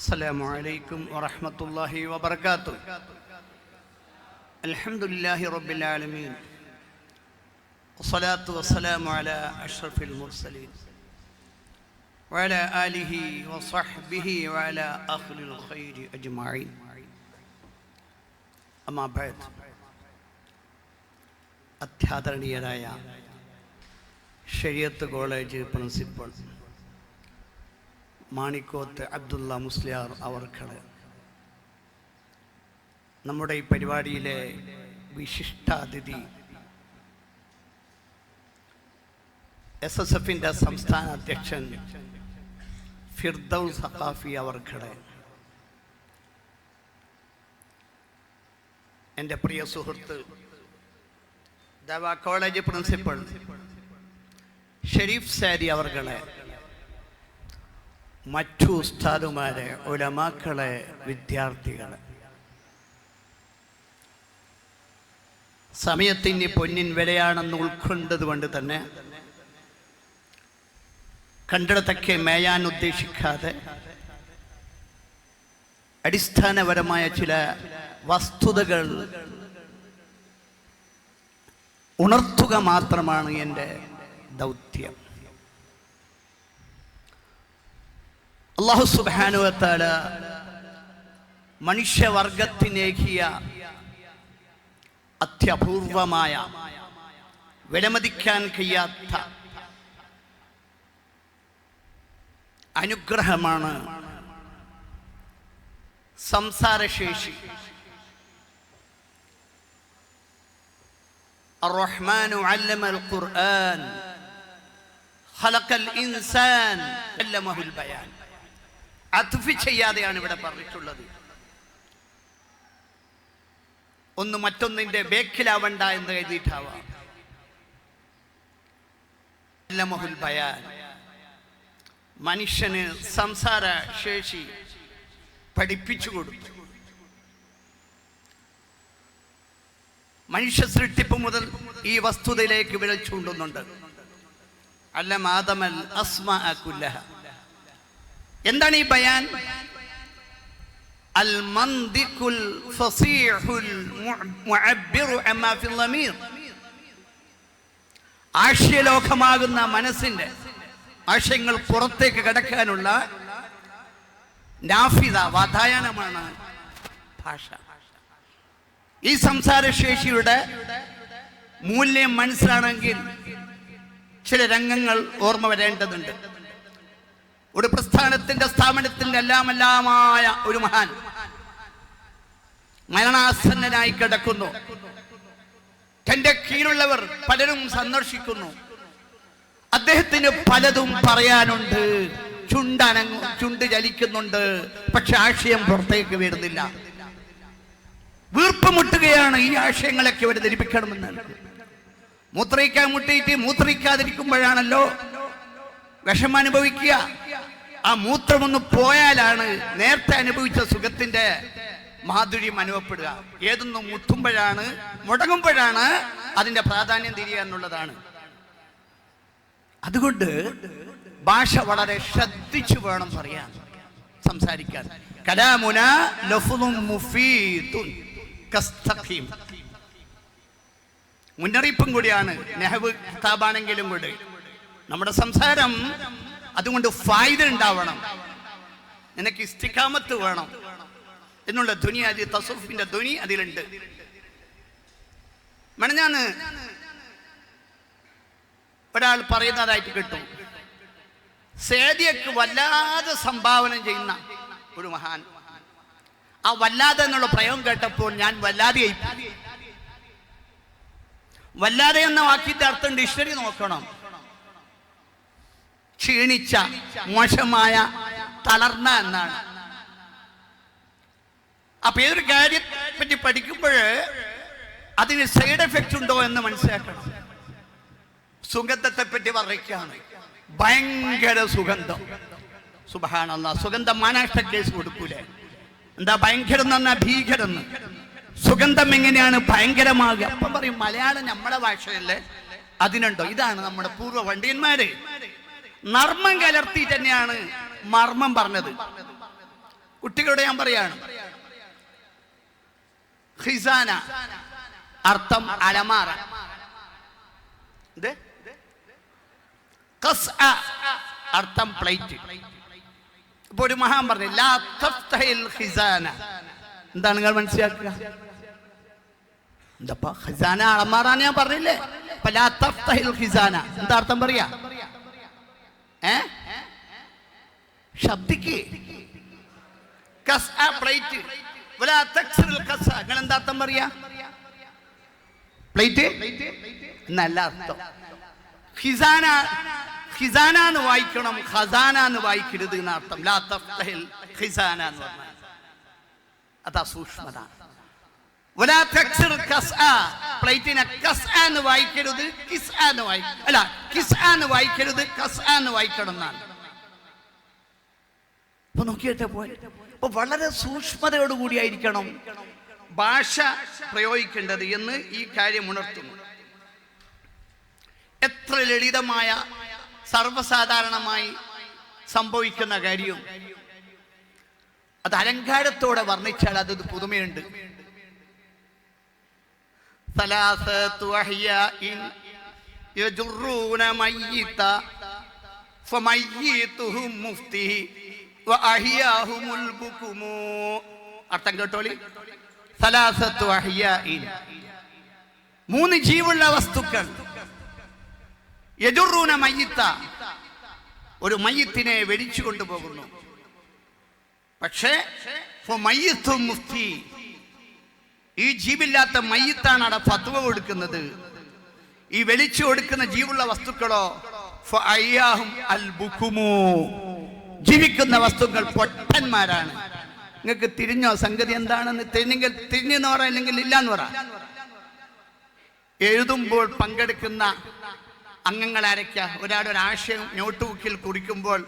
السلام عليكم ورحمة الله وبركاته الحمد لله رب العالمين والصلاة والسلام على أشرف المرسلين وعلى آله وصحبه وعلى أهل الخير أجمعين أما بعد അത്യാദരണീയരായ ഷരിയത്ത് college principal Manikkoth Abdulla Musliyar അവർക്കൾ. നമ്മുടെ ഈ പരിപാടിയിലെ വിശിഷ്ടാതിഥി എസ് എസ് എഫിന്റെ സംസ്ഥാന അധ്യക്ഷൻ ഫിർദൌ സഖാഫി അവർക്കൾ. എന്റെ പ്രിയ സുഹൃത്ത് ദവ കോളേജ് പ്രിൻസിപ്പൾ ഷെരീഫ് സാരി അവർകളെ മറ്റു ഉസ്താദുമാരെ ഉലമാക്കളെ വിദ്യാർത്ഥികളെ. സമയത്തിന് പൊന്നിൻ വിലയാണെന്ന് ഉൾക്കൊണ്ടത് കൊണ്ട് തന്നെ കണ്ടിടത്തൊക്കെ മേയാൻ ഉദ്ദേശിക്കാതെ അടിസ്ഥാനപരമായ ചില വസ്തുതകൾ ഉണർത്തുക മാത്രമാണ് എന്റെ ദൗത്യം. അള്ളാഹു സുബാനുവത്താല മനുഷ്യവർഗത്തിനേകിയ അത്യപൂർവമായ വിലമതിക്കാൻ കഴിയാത്ത അനുഗ്രഹമാണ് സംസാരശേഷി الرحمن علم القرآن خلق الإنسان علمه البيان അതുഫി ചെയ്യാതെയാണ് ഇവിടെ പറഞ്ഞിട്ടുള്ളത്. ഒന്ന് മറ്റൊന്നിന്റെ ബേക്കിലാവണ്ട എന്ന് എഴുതിയിട്ടാവാം. ബയാൻ. മനുഷ്യന് സംസാര ശേഷി പഠിപ്പിച്ചു കൊടുത്തു. മനുഷ്യ സൃഷ്ടിപ്പ് മുതൽ ഈ വസ്തുതയിലേക്ക് വിരൽ ചൂണ്ടുന്നുണ്ട്. അല്ല മാതമൽ അസ്മ കുല്ലഹ. എന്താണ് ഈ ബയാൻ? അൽ ഫസീഹുൽ ഫിൽ ളമീർ. ആശയലോകമാകുന്ന മനസ്സിന്റെ ആശയങ്ങൾ പുറത്തേക്ക് കടക്കാനുള്ള നാഫിത വാതായനമാണ് ഭാഷ. ഈ സംസാരശേഷിയുടെ മൂല്യം മനസ്സിലാണെങ്കിൽ ചില രംഗങ്ങൾ ഓർമ്മ വരേണ്ടതുണ്ട്. ഒരു പ്രസ്ഥാനത്തിന്റെ സ്ഥാപനത്തിന്റെ എല്ലാമെല്ലാമായ ഒരു മഹാൻ മരണാസന്നനായി കിടക്കുന്നു. തന്റെ കീഴിലുള്ളവർ പലരും സന്ദർശിക്കുന്നു. അദ്ദേഹത്തിന് പലതും പറയാനുണ്ട്. ചുണ്ടനങ്ങു ചുണ്ട് ചലിക്കുന്നുണ്ട്. പക്ഷെ ആശയം പുറത്തേക്ക് വരുന്നില്ല. വീർപ്പ് മുട്ടുകയാണ് ഈ ആശയങ്ങളൊക്കെ അവർ ധരിപ്പിക്കണമെന്ന്. മൂത്രയിക്കാൻ മുട്ടിയിട്ട് മൂത്രയിക്കാതിരിക്കുമ്പോഴാണല്ലോ വിഷമം അനുഭവിക്കുക. ആ മൂത്രമൊന്ന് പോയാലാണ് നേരത്തെ അനുഭവിച്ച സുഖത്തിന്റെ മാധുര്യം അനുഭവപ്പെടുക. ഏതൊന്നും മുട്ടുമ്പോഴാണ് മുടങ്ങുമ്പോഴാണ് അതിന്റെ പ്രാധാന്യം തിരിയുക എന്നുള്ളതാണ്. അതുകൊണ്ട് ഭാഷ വളരെ ശ്രദ്ധിച്ചു വേണം പറയാൻ സംസാരിക്കാൻ. കലാമുന മുന്നറിയിപ്പും കൂടിയാണ് നെഹബ് കിതാബാണെങ്കിലും കൂടി. നമ്മുടെ സംസാരം അതുകൊണ്ട് ഫായ്ദ ഉണ്ടാവണം. നിനക്ക് ഇസ്തിഖാമത്ത് വേണം. എന്നുള്ള ധ്വനി അതിൽ തസൂഫിന്റെ ധ്വനി അതിലുണ്ട്. മണഞ്ഞാന്ന് ഒരാൾ പറയുന്നതായിട്ട് കിട്ടും. സേദിയക്ക് വല്ലാതെ സംഭാവന ചെയ്യുന്ന ഒരു മഹാൻ. ആ വല്ലാതെ എന്നുള്ള പ്രയോഗം കേട്ടപ്പോൾ ഞാൻ വല്ലാതെ വല്ലാതെ എന്ന വാക്കിന്റെ അർത്ഥം ഡിക്ഷണറി നോക്കണം. ക്ഷീണിച്ച മോശമായ തളർന്ന എന്നാണ്. അപ്പൊ ഏതൊരു കാര്യത്തെ പറ്റി പഠിക്കുമ്പോൾ അതിന് സൈഡ് എഫക്റ്റ് ഉണ്ടോ എന്ന് മനസ്സിലാക്കണം. സുഗന്ധത്തെ പറ്റി പറയുകയാണ് ഭയങ്കര സുഗന്ധം. സുബാനല്ല സുഗന്ധം മാനാഷ്ട കേസ് കൊടുക്കൂലേ? എന്താ ഭയങ്കരം എന്ന് പറഞ്ഞാൽ ഭീകരം സുഗന്ധം എങ്ങനെയാണ്? ഭയങ്കരമാകുക. അപ്പം പറയും മലയാളം നമ്മുടെ ഭാഷയല്ലേ? അതിനുണ്ടോ? ഇതാണ് നമ്മുടെ പൂർവ പണ്ഡിതന്മാര്. നർമ്മം കലർത്തി തന്നെയാണ് മർമ്മം പറഞ്ഞത്. കുട്ടികളുടെ ഞാൻ പറയാണ് ഖിസാന അർത്ഥം അലമാറ. അർത്ഥം പ്ലേറ്റ്. ഇപ്പൊ ഒരു മഹാൻ പറഞ്ഞു ഖിസാന എന്താണ് നിങ്ങൾ മനസ്സിലാക്കുക? എന്താ ഖിസാന അളമാറാന്ന് ഞാൻ പറഞ്ഞില്ലേ? ഖിസാന എന്താ അർത്ഥം പറയാ? ഏ? ശബ്ദിക്ക്. പ്ലേറ്റ്. പ്ലേറ്റ്? അർത്ഥം. ഖിസാന ഖിസാന എന്ന് വായിക്കണം ഖസാന എന്ന് വായിക്കരുത് എന്നർത്ഥം ലാ തഫ്തഹിൽ ഖിസാന എന്ന് പ്ലേറ്റിനെ കസ്അ എന്ന് വായിക്കരുത് കിസ് എന്ന് വായി അല്ല കിസ് എന്ന് വായിക്കരുത് കസ്അ എന്ന് വായിക്കണം എന്നാണ് അപ്പൊ നോക്കിയിട്ട് പോയി. അപ്പൊ വളരെ സൂക്ഷ്മതയോട് കൂടിയായിരിക്കണം ഭാഷ പ്രയോഗിക്കേണ്ടത് എന്ന് ഈ കാര്യം ഉണർത്തുന്നു. എത്ര ലളിതമായ സർവസാധാരണമായി സംഭവിക്കുന്ന കാര്യവും അത് അലങ്കാരത്തോടെ വർണിച്ചാൽ അതൊരു പുതുമയുണ്ട്. ثلاثة أحياء يجرون ميتا فميتهم مفتي وأحياهم البكم അർത്ഥം കേട്ടോളി സലാസത്തു അഹിയായിൻ മൂന്ന് ജീവുള്ള വസ്തുക്കൾ യജുറൂന മയ്യത്ത ഒരു മയ്യത്തിനെ വെടിച്ചു കൊണ്ടുപോകുന്നു പക്ഷേ മയ്യത്തു മുഫ്തി ഈ ജീവില്ലാത്ത മയ്യത്താണ് അവിടെ ഫത്വ കൊടുക്കുന്നത്. ഈ വെളിച്ചു കൊടുക്കുന്ന ജീവുള്ള വസ്തുക്കളോ ജീവിക്കുന്ന വസ്തുക്കൾ പൊട്ടന്മാരാണ്. നിങ്ങൾക്ക് തിരിഞ്ഞോ സംഗതി എന്താണെന്ന് തിരിഞ്ഞെങ്കിൽ തിരിഞ്ഞെന്ന് പറ അല്ലെങ്കിൽ ഇല്ലാന്ന് പറ. എഴുതുമ്പോൾ പങ്കെടുക്കുന്ന അംഗങ്ങൾ ആരൊക്കെയാ? ഒരാളുടെ ഒരു ആശയം നോട്ട് ബുക്കിൽ കുറിക്കുമ്പോൾ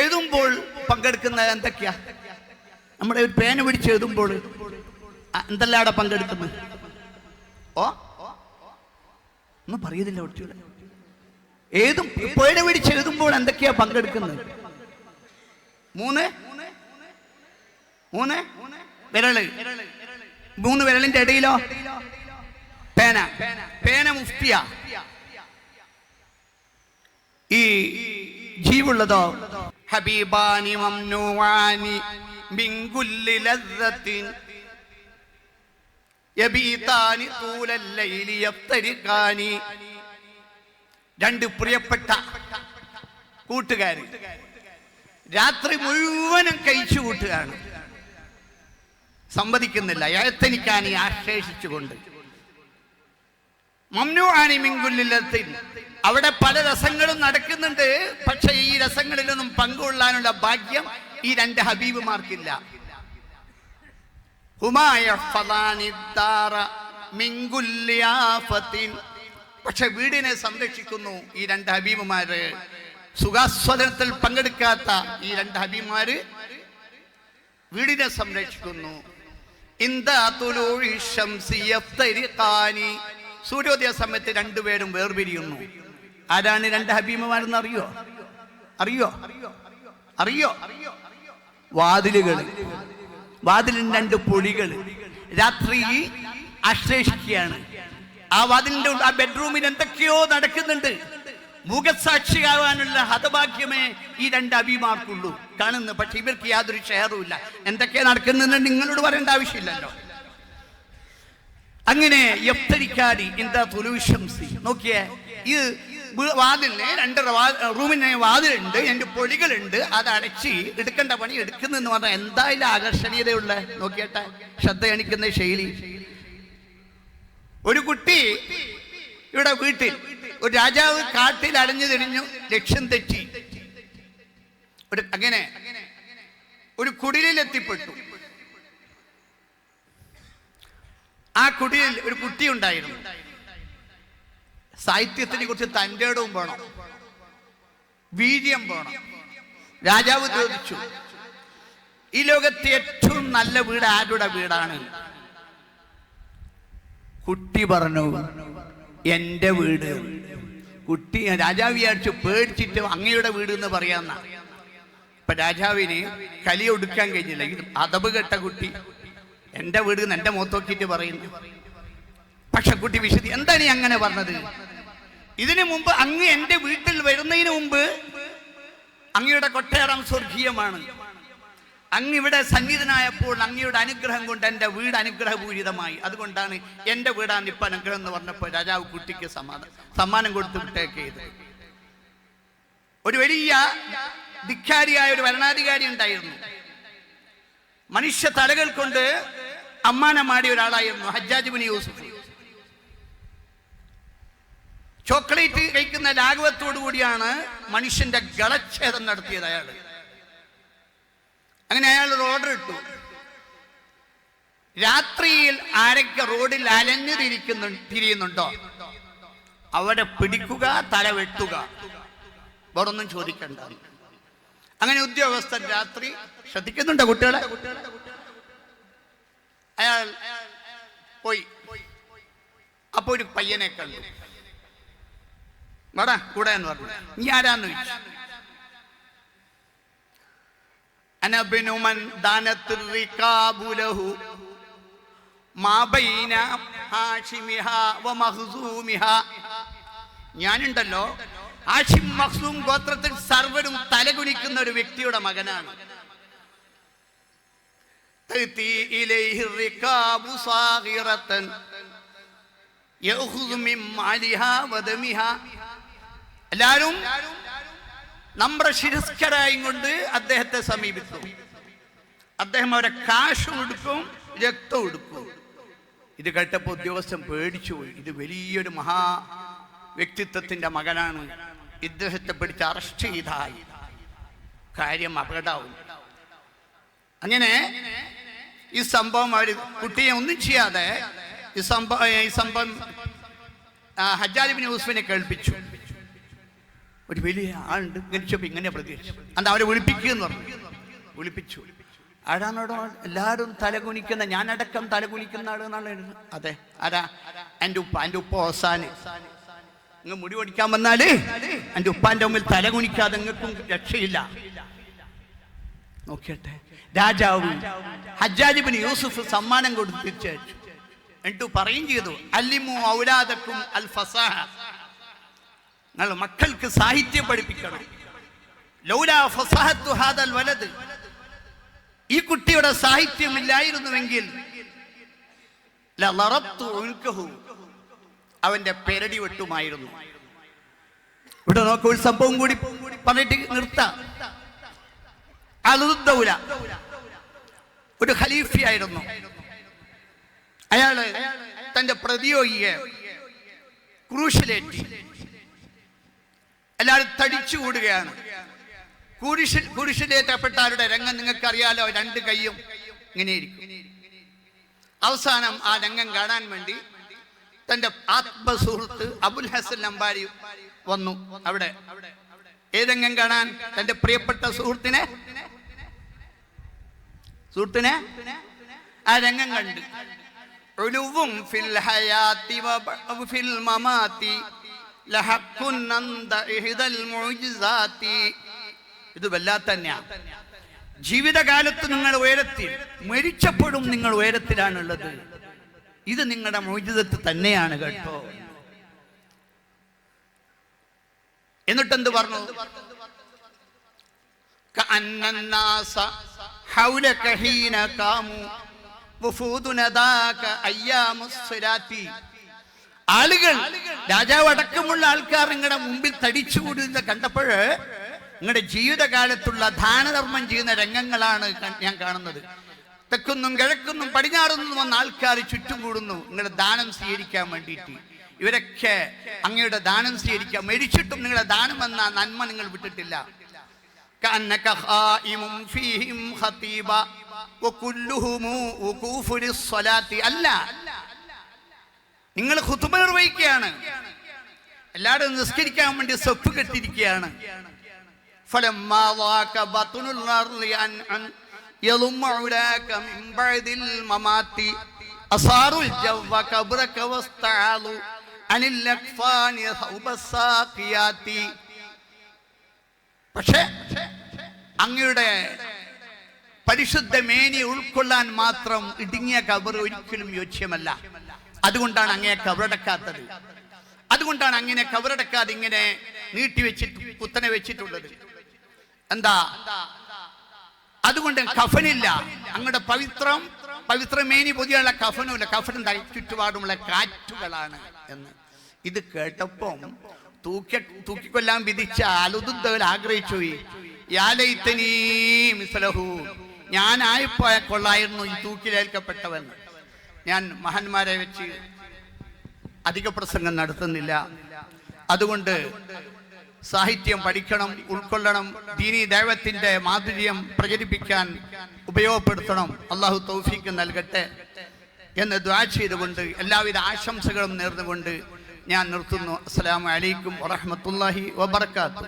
എഴുതുമ്പോൾ പങ്കെടുക്കുന്നത് എന്തൊക്കെയാ? നമ്മുടെ ഒരു പേന പിടിച്ച് എഴുതുമ്പോൾ എന്തെല്ലാം അവിടെ പങ്കെടുക്കുന്നത് ഓ? ഒന്നും പറയുന്നില്ല കുട്ടികളെ ഏതും പുഴ പിടിച്ച് എഴുതുമ്പോൾ എന്തൊക്കെയാ പങ്കെടുക്കുന്നത്? മൂന്ന്? മൂന്ന്? വിരൾ. മൂന്ന് വിരലിന്റെ ഇടയിലോ? പേന. പേന മുഫ്തിയ. ഈ ജീവുള്ളതോ? ഹബീബാനി മംനൂവാനി മിൻ കുല്ലി ലദ്ദത്തിൻ രണ്ട് പ്രിയപ്പെട്ട കൂട്ടുകാർ രാത്രി മുഴുവനും കഴിച്ചു കൂട്ടുകയാണ്. സമ്മതിക്കുന്നില്ല. ഏത്തനിക്കാനി ആശ്ലേഷിച്ചുകൊണ്ട്. മംനു ആനി മിങ്കുല്ലില്ലത്തിൻ അവിടെ പല രസങ്ങളും നടക്കുന്നുണ്ട്. പക്ഷെ ഈ രസങ്ങളിലൊന്നും പങ്കുകൊള്ളാനുള്ള ഭാഗ്യം ഈ രണ്ട് ഹബീബുമാർക്കില്ല. പക്ഷെ വീടിനെ സംരക്ഷിക്കുന്നു ഈ രണ്ട് ഹബീബുമാര്. സുഖാസ്വദനത്തിൽ പങ്കെടുക്കാത്ത ഈ രണ്ട് ഹബീബുമാര് വീടിനെ സംരക്ഷിക്കുന്നു. സൂര്യോദയ സമയത്ത് രണ്ടുപേരും വേർപിരിയുന്നു. ആരാണ് രണ്ട് ഹബീമമാരെന്ന് അറിയോ? അറിയോ? അറിയോ? അറിയോ? വാതിലുകൾ. വാതിലിന് രണ്ട് പൊളികൾ രാത്രി ആശ്ലേഷിക്കുകയാണ് ആ വാതിലിന്റെ ആ ബെഡ്റൂമിൽ എന്തൊക്കെയോ നടക്കുന്നുണ്ട്. മുഖസാക്ഷിയാവാനുള്ള ഹതഭാഗ്യമേ ഈ രണ്ട് അഭിമാർക്കുള്ളൂ കാണുന്നു. പക്ഷെ ഇവർക്ക് യാതൊരു ഷെയറും ഇല്ല. എന്തൊക്കെയാ നടക്കുന്നെന്ന് നിങ്ങളോട് പറയേണ്ട ആവശ്യമില്ലല്ലോ. അങ്ങനെ എന്താ തുലുശംസി നോക്കിയേ ഇത് വാതിലിന് രണ്ട് വാ- റൂമിന് വാതിലുണ്ട് എന്റെ പൊളികളുണ്ട് അത് അടച്ച് എടുക്കേണ്ട പണി എടുക്കുന്നെന്ന് പറഞ്ഞാൽ എന്തായാലും ആകർഷണീയതയുള്ള നോക്കിയട്ടെ ശ്രദ്ധ കാണിക്കുന്ന ശൈലി. ഒരു കുട്ടി ഇവിടെ വീട്ടിൽ ഒരു രാജാവ് കാട്ടിൽ അലഞ്ഞു തിരിഞ്ഞു ലക്ഷ്യം തെറ്റി. ഒരു അങ്ങനെ ഒരു കുടിലിൽ എത്തിപ്പെട്ടു ആ കുടിലിൽ ഒരു കുട്ടി ഉണ്ടായിരുന്നു. സാഹിത്യത്തിനെ കുറിച്ച് തന്റെ ഇടവും വേണം. വീര്യം വേണം. രാജാവ് ചോദിച്ചു ഈ ലോകത്തെ ഏറ്റവും നല്ല വീട് ആരുടെ വീടാണ്? കുട്ടി പറഞ്ഞു എന്റെ വീട്. കുട്ടി രാജാവ് വിചാരിച്ചു പേടിച്ചിട്ട് അങ്ങയുടെ വീട് എന്ന് പറയാന്ന. ഇപ്പൊ രാജാവിന് കലി ഒടുക്കാൻ കഴിഞ്ഞില്ല. ഇത് അതബ് കെട്ട കുട്ടി. എന്റെ വീട് എന്ന് എന്റെ മുഖത്തോക്കിയിട്ട് പറയുന്നു. പക്ഷെ കുട്ടി വിശദി എന്താണ് അങ്ങനെ പറഞ്ഞത്? ഇതിനു മുമ്പ് അങ്ങ് എന്റെ വീട്ടിൽ വരുന്നതിന് മുമ്പ് അങ്ങയുടെ കൊട്ടാരം സ്വർഗീയമാണ്. അങ്ങ് ഇവിടെ സന്നിധനായപ്പോൾ അങ്ങയുടെ അനുഗ്രഹം കൊണ്ട് എന്റെ വീട് അനുഗ്രഹപൂരിതമായി. അതുകൊണ്ടാണ് എന്റെ വീടാണ് ഇപ്പം അനുഗ്രഹം എന്ന് പറഞ്ഞപ്പോൾ രാജാവ് കുട്ടിക്ക് സമാധാനം സമ്മാനം കൊടുത്ത് വിട്ടേക്ക് ചെയ്തു ഒരു വലിയ ധിക്കാരിയായ ഒരു ഭരണാധികാരി ഉണ്ടായിരുന്നു. മനുഷ്യ തലകൾ കൊണ്ട് അമ്മാനമാടിയ ഒരാളായിരുന്നു ഹജ്ജാജ് ബിൻ യൂസുഫ്. ചോക്ലേറ്റ് കഴിക്കുന്ന ലാഘവത്തോടു കൂടിയാണ് മനുഷ്യന്റെ ഗളച്ഛേദം നടത്തിയത് അയാൾ അങ്ങനെ അയാൾ ഒരു ഓർഡർ ഇട്ടു. രാത്രിയിൽ ആരൊക്കെ റോഡിൽ അലഞ്ഞു തിരിക്കുന്നു തിരിയുന്നുണ്ടോ? അവിടെ പിടിക്കുക തല വെട്ടുക. വേറൊന്നും ചോദിക്കണ്ട. അങ്ങനെ ഉദ്യോഗസ്ഥൻ രാത്രി ശ്രദ്ധിക്കുന്നുണ്ടോ കുട്ടികളെ? അയാൾ പോയി. അപ്പൊ ഒരു പയ്യനെ കണ്ടു. വാടാ കൂടെ എന്ന് പറഞ്ഞു. നീ ആരാന്ന് ചോദിച്ചു? അനബിനു മൻ ദാനത്ത് റികാബു ലഹു മാ ബൈന ഹാഷിമിഹ വ മഹ്സൂമിഹ. ഞാനുണ്ടല്ലോ ഹാഷിം മഹ്സൂം ഗോത്രത്തിൽ സർവരും തലകുനിക്കുന്ന ഒരു വ്യക്തിയുടെ മകനാണ്. യഅഖുദു മിൻ നമ്മുടെ ശിരസ്കരായി കൊണ്ട് അദ്ദേഹത്തെ സമീപിച്ചു അദ്ദേഹം അവരെ കാശും എടുക്കും രക്തം എടുക്കും ഇത് കേട്ടപ്പോൾ ഉദ്യോഗസ്ഥൻ പേടിച്ചു പോയി. ഇത് വലിയൊരു മഹാ വ്യക്തിത്വത്തിന്റെ മകനാണ്. ഇദ്ദേഹത്തെ പിടിച്ച് അറസ്റ്റ് ചെയ്തായി. കാര്യം അപകടമാവും. അങ്ങനെ ഈ സംഭവം അവർ കുട്ടിയെ ഒന്നും ചെയ്യാതെ ഈ സംഭവം ഈ സംഭവം ഹജാലിബിൻ യൂസുഫിനെ കേൾപ്പിച്ചു. ഒരു വലിയ ആളുണ്ട് ഗണിച്ചപ്പോ ഇങ്ങനെ പ്രതീക്ഷിച്ചു അന്ന് അവരെ വിളിപ്പിക്കുക എന്ന് പറഞ്ഞു. വിളിപ്പിച്ചു. ആരാണോടോ എല്ലാവരും തലകുനിക്കുന്ന ഞാനടക്കം തലകുനിക്കുന്ന ആൾ എന്നാണ് എഴുതുന്നത്. അതെ ആരാ? എന്റെ ഉപ്പ എന്റെ ഉപ്പ ഓസാന്. നിങ്ങൾ മുടി ഓടിക്കാൻ വന്നാൽ എന്റെ ഉപ്പാന്റെ മുമ്പിൽ തലകുനിക്കാതെ നിങ്ങൾക്കും രക്ഷയില്ല. നോക്കിയട്ടെ. രാജാവ് ഹജ്ജാജിബിന് യൂസുഫ് സമ്മാനം കൊടുത്ത് തിരിച്ചയച്ചു എന്നിട്ട് പറയും ചെയ്തു അല്ലിമു ഔലാദക്കും അൽ ഫസാഹ. നിങ്ങൾ മക്കൾക്ക് സാഹിത്യം പഠിപ്പിക്കണം. വലത് ഈ കുട്ടിയുടെ സാഹിത്യമില്ലായിരുന്നുവെങ്കിൽ. അവന്റെ പെരടി വെട്ടുമായിരുന്നു. ഇവിടെ നോക്കൂ ഒരു സംഭവം കൂടി പറഞ്ഞിട്ട് നിർത്താം. ഒരു ഖലീഫയായിരുന്നു അയാൾ തന്റെ പ്രതിയോഗിയെ ക്രൂശിലേറ്റി. എല്ലാവരും തടിച്ചു കൂടുകയാണ്. കുരിശിൽ കുരിശിലേറ്റപ്പെട്ടവരുടെ രംഗം നിങ്ങൾക്ക് അറിയാലോ രണ്ട് കൈയും ഇങ്ങനെയിരിക്കും അവസാനം ആ രംഗം കാണാൻ വേണ്ടി തന്റെ ആത്മസുഹൃത്ത് അബുൽ ഹസൻ അമ്പാരി വന്നു. അവിടെ ഏതെങ്കിലും കാണാൻ? തന്റെ പ്രിയപ്പെട്ട സുഹൃത്തിനെ. സുഹൃത്തിനെ? ആ രംഗം കണ്ട്. ഫിൽ ഫിൽ ഇത് വല്ലാത്ത ജീവിതകാലത്ത് നിങ്ങൾ ഉയരത്തിൽ മരിച്ചപ്പോഴും നിങ്ങൾ ഉയരത്തിലാണുള്ളത്. ഇത് നിങ്ങളുടെ മോചിതത്ത് തന്നെയാണ് കേട്ടോ. എന്നിട്ടെന്ത് പറഞ്ഞു? ഹൗലകഹീന കാമു വഫൂദുനദാക ആളുകൾ രാജാവ് അടക്കമുള്ള ആൾക്കാർ നിങ്ങളുടെ മുമ്പിൽ തടിച്ചുകൂടുന്ന കണ്ടപ്പോൾ നിങ്ങളുടെ ജീവിതകാലത്തുള്ള ദാനധർമ്മം ചെയ്യുന്ന രംഗങ്ങളാണ് ഞാൻ കാണുന്നത്. തെക്കുന്നും കിഴക്കുന്നും പടിഞ്ഞാറുന്നും വന്ന ആൾക്കാർ ചുറ്റും കൂടുന്നു. നിങ്ങളുടെ ദാനം സ്വീകരിക്കാൻ വേണ്ടിയിട്ട്. ഇവരൊക്കെ അങ്ങയുടെ ദാനം സ്വീകരിക്കാം മരിച്ചിട്ടും നിങ്ങളുടെ ദാനം എന്ന നന്മ നിങ്ങൾ വിട്ടിട്ടില്ല. അല്ല നിങ്ങൾ ഹുതുബ നിർവഹിക്കുകയാണ്. എല്ലാവരും നിസ്കരിക്കാൻ വേണ്ടി സ്വപ്പ് കെട്ടിരിക്കുകയാണ്. പക്ഷേ അങ്ങയുടെ പരിശുദ്ധ മേനി ഉൾക്കൊള്ളാൻ മാത്രം ഇടുങ്ങിയ കബർ ഒരിക്കലും യോജ്യമല്ല. അതുകൊണ്ടാണ് അങ്ങയെ കവറടക്കാത്തത്. അതുകൊണ്ടാണ് അങ്ങനെ കവറടക്കാതെ ഇങ്ങനെ നീട്ടി വെച്ചിട്ട് കുത്തനെ വെച്ചിട്ടുള്ളത്. എന്താ? അതുകൊണ്ട് കഫനില്ല. അങ്ങടെ പവിത്രം പവിത്രമേനി പൊതിയുള്ള കഫനുമില്ല കഫനും ചുറ്റുപാടുമുള്ള കാറ്റുകളാണ് എന്ന്. ഇത് കേട്ടപ്പം തൂക്കി തൂക്കിക്കൊല്ലാൻ വിധിച്ച അലുദുദ്ധകൾ ആഗ്രഹിച്ചു. യാലൈത്തനീ മിസ്ലഹു ഞാനായിപ്പോയ കൊള്ളായിരുന്നു ഈ തൂക്കിലേൽക്കപ്പെട്ടവൻ. ഞാൻ മഹാന്മാരെ വെച്ച് അധിക പ്രസംഗം നടത്തുന്നില്ല. അതുകൊണ്ട് സാഹിത്യം പഠിക്കണം ഉൾക്കൊള്ളണം ദീനി ദൈവത്തിന്റെ മാധുര്യം പ്രചരിപ്പിക്കാൻ ഉപയോഗപ്പെടുത്തണം. അള്ളാഹു തൗഫീക്ക് നൽകട്ടെ എന്ന് ദ്വാ ചെയ്തുകൊണ്ട് എല്ലാവിധ ആശംസകളും നേർന്നുകൊണ്ട് ഞാൻ നിർത്തുന്നു. അസ്സലാമു അലൈക്കും വറഹ്മത്തുള്ളാഹി വബർക്കാത്തു